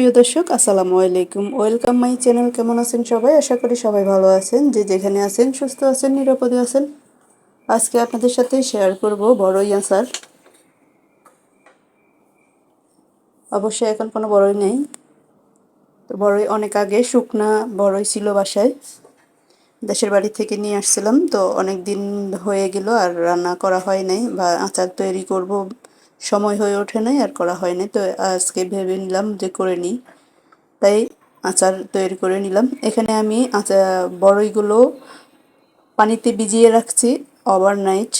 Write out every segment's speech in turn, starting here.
প্রিয় দর্শক, আসসালামু আলাইকুম। ওয়েলকাম মাই চ্যানেল কেমন আছেন সবাই? আশা করি সবাই ভালো আছেন। যে যেখানে আছেন, সুস্থ আছেন, নিরাপদে আছেন। আজকে আপনাদের সাথে শেয়ার করব বড়ই আচার অবশ্যই এখন কোনো বড়ই নেই। তো বড়ই অনেক আগে, শুকনা বড়ই ছিল বাসায়। দেশের বাড়ি থেকে নিয়ে আসছিলাম। তো অনেক দিন হয়ে গেল, আর রান্না করা হয় নাই বা আচার তৈরি করব সময় হয়ে ওঠে নাই, আর করা হয় নাই। তো আজকে ভেবে নিলাম যে করে নিই। তাই আচার তৈরি করে নিলাম। এখানে আমি আচার বড়ইগুলো পানিতে ভিজিয়ে রাখছি ওভারনাইট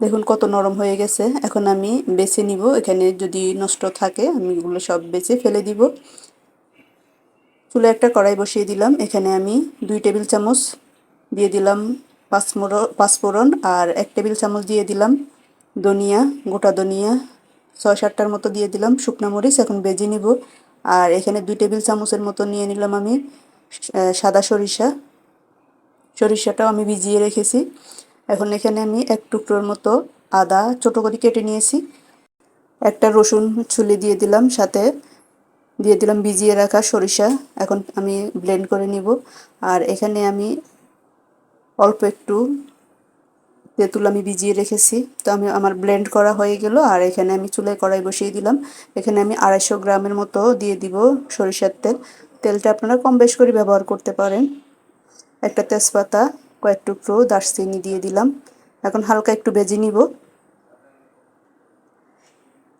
দেখুন কত নরম হয়ে গেছে। এখন আমি বেছে নিব। এখানে যদি নষ্ট থাকে, আমি এগুলো সব বেছে ফেলে দিব। চুলে একটা কড়াই বসিয়ে দিলাম। এখানে আমি দুই টেবিল চামচ দিয়ে দিলাম পাঁচমোড় পাঁচফোড়ন আর এক টেবিল চামচ দিয়ে দিলাম ধনিয়া, গোটা ধনিয়া, ছয় সাতটার মতো দিয়ে দিলাম শুকনো মরিচ, এখন বেজে নিব। আর এখানে দুই টেবিল চামচের মতো নিয়ে নিলাম আমি সাদা সরিষা। সরিষাটাও আমি ভিজিয়ে রেখেছি। এখন এখানে আমি এক টুকরোর মতো আদা ছোটো করে কেটে নিয়েছি। একটা রসুন ছুলে দিয়ে দিলাম, সাথে দিয়ে দিলাম ভিজিয়ে রাখা সরিষা। এখন আমি ব্লেন্ড করে নিব। আর এখানে আমি অল্প একটু তেঁতুল আমি ভিজিয়ে রেখেছি। তো আমি আমার ব্লেন্ড করা হয়ে গেল আর এখানে আমি চুলায় কড়াই বসিয়ে দিলাম। এখানে আমি আড়াইশো গ্রামের মতো দিয়ে দিব সরিষার তেল। তেলটা আপনারা কম বেশ করে ব্যবহার করতে পারেন। একটা তেজপাতা, কয়েক টুকরো দারচিনি দিয়ে দিলাম। এখন হালকা একটু বেজে নিব।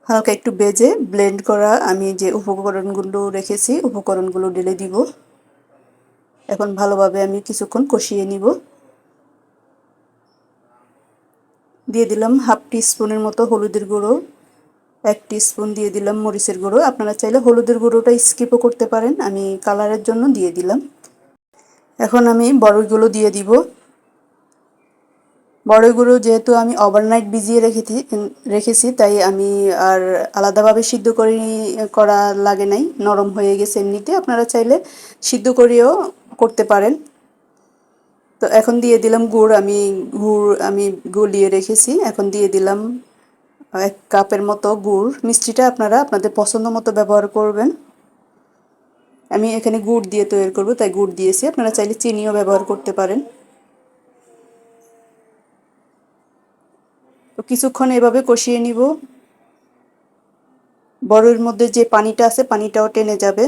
হালকা একটু বেজে ব্লেন্ড করা আমি যে উপকরণগুলো রেখেছি, উপকরণগুলো ঢেলে দিব। এখন ভালোভাবে আমি কিছুক্ষণ কষিয়ে নিব। দিয়ে দিলাম হাফ টি স্পুনের মতো হলুদের গুঁড়ো, এক স্পুন দিয়ে দিলাম মরিচের গুঁড়ো। আপনারা চাইলে হলুদের গুঁড়োটা স্কিপও করতে পারেন, আমি কালারের জন্য দিয়ে দিলাম। এখন আমি বড়ইগুলো দিয়ে দিব। বড়ইগুলো যেহেতু আমি ওভারনাইট ভিজিয়ে রেখেছি রেখেছি, তাই আমি আর আলাদাভাবে সিদ্ধ করে, করা লাগে নাই, নরম হয়ে গেছে এমনিতে। আপনারা চাইলে সিদ্ধ করেও করতে পারেন। তো এখন দিয়ে দিলাম গুড়, আমি গুড়, আমি গলিয়ে রেখেছি। এখন দিয়ে দিলাম এক কাপের মতো গুড়। মিষ্টিটা আপনারা আপনাদের পছন্দ মতো ব্যবহার করবেন। আমি এখানে গুড় দিয়ে তৈরি করব, তাই গুড় দিয়েছি। আপনারা চাইলে চিনিও ব্যবহার করতে পারেন। তো কিছুক্ষণ এভাবে কষিয়ে নিব। বড়ের মধ্যে যে পানিটা আছে, পানিটাও টেনে যাবে।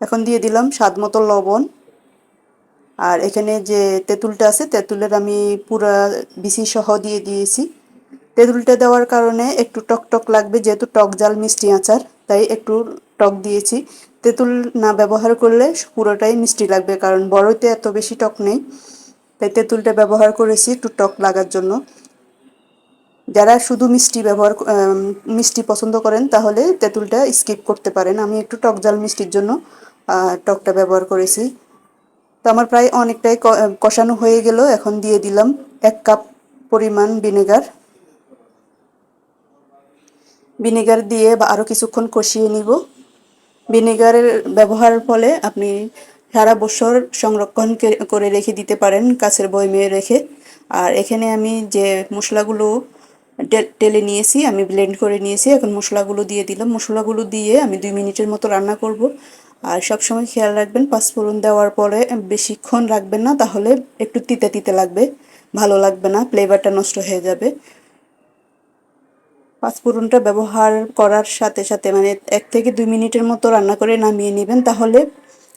এখন দিয়ে দিলাম স্বাদ মতো লবণ। আর এখানে যে তেঁতুলটা আছে, তেঁতুলের আমি পুরা বিসি সহ দিয়ে দিয়েছি। তেঁতুলটা দেওয়ার কারণে একটু টক টক লাগবে, যেহেতু টক জাল মিষ্টি আচার, তাই একটু টক দিয়েছি। তেঁতুল না ব্যবহার করলে পুরোটাই মিষ্টি লাগবে, কারণ বড়তে এত বেশি টক নেই। তাই তেঁতুলটা ব্যবহার করেছি একটু টক লাগার জন্য। যারা শুধু মিষ্টি ব্যবহার মিষ্টি পছন্দ করেন, তাহলে তেঁতুলটা স্কিপ করতে পারেন। আমি একটু টক জাল মিষ্টির জন্য টকটা ব্যবহার করেছি। তো আমার প্রায় অনেকটাই কষানো হয়ে গেল। এখন দিয়ে দিলাম এক কাপ পরিমাণ ভিনেগার। ভিনেগার দিয়ে বা আরও কিছুক্ষণ কষিয়ে নিব। ভিনেগারের ব্যবহারের ফলে আপনি সারা বছর সংরক্ষণ করে রেখে দিতে পারেন কাছের বয়মে রেখে। আর এখানে আমি যে মশলাগুলো টেলে নিয়েছি, আমি ব্লেন্ড করে নিয়েছি। এখন মশলাগুলো দিয়ে দিলাম। মশলাগুলো দিয়ে আমি দুই মিনিটের মতো রান্না করব। আর সবসময় খেয়াল রাখবেন পাঁচফোড়ন দেওয়ার পরে বেশিক্ষণ রাখবেন না, তাহলে একটু তিতে তিতে লাগবে, ভালো লাগবে না, ফ্লেভারটা নষ্ট হয়ে যাবে। পাঁচফোড়নটা ব্যবহার করার সাথে সাথে মানে এক থেকে দুই মিনিটের মতো রান্না করে নামিয়ে নেবেন, তাহলে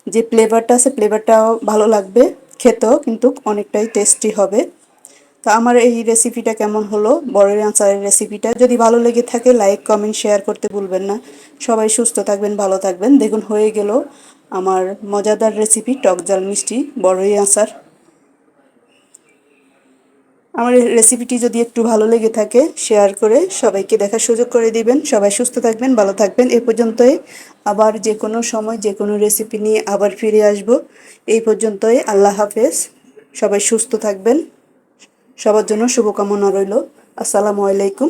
যে ফ্লেভারটা আছে, ফ্লেভারটাও ভালো লাগবে, খেতেও কিন্তু অনেকটাই টেস্টি হবে। তো আমার এই রেসিপিটা কেমন হলো? বড়ের আচারের রেসিপিটা যদি ভালো লেগে থাকে লাইক কমেন্ট শেয়ার করতে ভুলবেন না। সবাই সুস্থ থাকবেন, ভালো থাকবেন। দেখুন, হয়ে গেল আমার মজাদার রেসিপি টক জাল মিষ্টি, বড়ই আচার আমার রেসিপিটি যদি একটু ভালো লেগে থাকে শেয়ার করে সবাইকে দেখার সুযোগ করে দিবেন। সবাই সুস্থ থাকবেন, ভালো থাকবেন। এ পর্যন্তই আবার যে কোনো সময়, যে কোনো রেসিপি নিয়ে আবার ফিরে আসব। এই পর্যন্তই। আল্লাহ হাফেজ। সবাই সুস্থ থাকবেন। সবার জন্য শুভকামনা রইল। আসসালামু আলাইকুম।